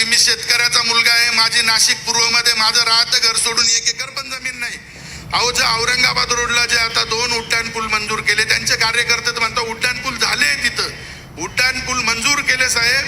मी शेतकऱ्याचा मुलगा आहे माझी नाशिक पूर्वमध्ये माझं राहतं घर सोडून एक एकर पण जमीन नाही. अहो जे औरंगाबाद रोडला जे आता दोन उड्डाण पूल मंजूर केले त्यांचे कार्यकर्ते तर म्हणतात उड्डाण पूल झाले तिथं. उड्डाण पूल मंजूर केले साहेब.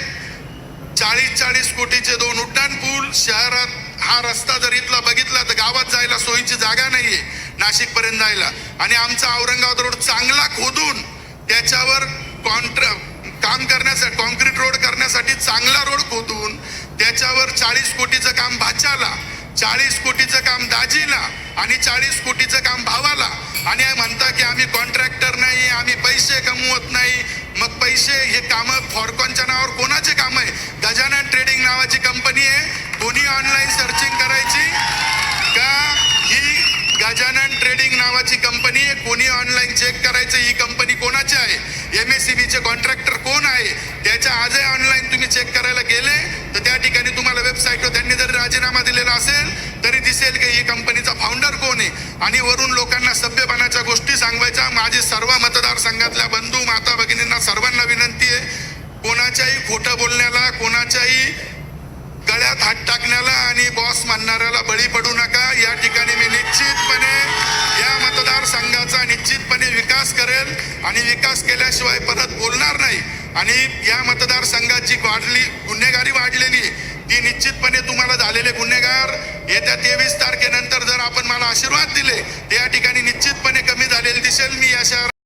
चाळीस चाळीस कोटीचे दोन उड्डाण पूल शहरात हा रस्ता जर इथला बघितला तर गावात जायला सोयीची जागा नाहीये नाशिक पर्यंत जायला. आणि आमचा औरंगाबाद रोड चांगला खोदून त्याच्यावर कॉन्ट्रॅक्ट काम करण्यासाठी कॉन्क्रीट रोड करण्यासाठी चांगला रोड खोदून त्याच्यावर चाळीस कोटीचं काम भाच्याला चाळीस कोटीचं काम दाजीला आणि चाळीस कोटीचं काम भावाला. आणि म्हणता की आम्ही कॉन्ट्रॅक्टर नाही आम्ही पैसे कमवत नाही. मग पैसे हे कामं फॉरकॉनच्या नावावर कोणाचे काम आहे? गजानन ट्रेडिंग नावाची कंपनी आहे. कोणी ऑनलाईन सर्चिंग करायची? का ही गजानन ट्रेडिंग नावाची कंपनी आहे? कोणी ऑनलाईन चेक करायचं? ही कंपनी एम एस सी बीचे कॉन्ट्रॅक्टर कोण आहे त्याच्या आजही ऑनलाईन तुम्ही चेक करायला गेले तर त्या ठिकाणी तुम्हाला वेबसाईटवर त्यांनी जरी राजीनामा दिलेला असेल तरी दिसेल की ही कंपनीचा फाउंडर कोण आहे. आणि वरून लोकांना सभ्यपणाच्या गोष्टी सांगवायच्या. माझे सर्व मतदारसंघातल्या बंधू माता भगिनींना सर्वांना विनंती आहे कोणाच्याही खोटं बोलण्याला कोणाच्याही गळ्यात हात टाकण्याला आणि बॉस मानणाऱ्याला बळी पडू नका. विकास करेल आणि विकास केल्याशिवाय परत बोलणार नाही. आणि या मतदारसंघाची वाढली गुन्हेगारी वाढलेली ती निश्चितपणे तुम्हाला झालेले गुन्हेगार येत्या तेवीस तारखेनंतर जर आपण मला आशीर्वाद दिले त्या या ठिकाणी निश्चितपणे कमी झालेले दिसेल. मी या शहरात